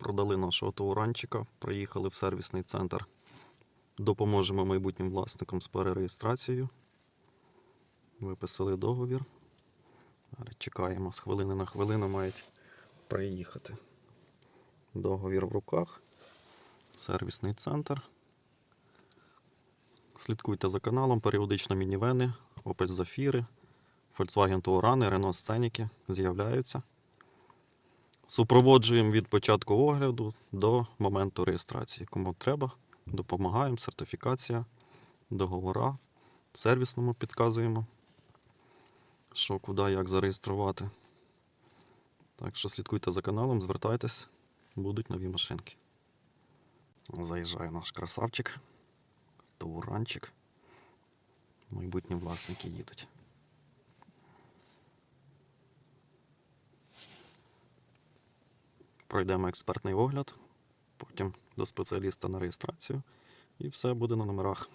Продали нашого тауранчика, приїхали в сервісний центр. Допоможемо майбутнім власникам з перереєстрацією. Виписали договір. Чекаємо з хвилини на хвилину мають приїхати. Договір в руках. Сервісний центр. Слідкуйте за каналом, періодично мінівени, Opel Zafira, Volkswagen Touran, Renault Scenic з'являються. Супроводжуємо від початку огляду до моменту реєстрації. Кому треба, допомагаємо, сертифікація, договора, сервісному підказуємо, що, куди, як зареєструвати. Так що слідкуйте за каналом, звертайтесь, будуть нові машинки. Заїжджає наш красавчик, тауранчик. Майбутні власники їдуть. Пройдемо експертний огляд, потім до спеціаліста на реєстрацію, і все буде на номерах.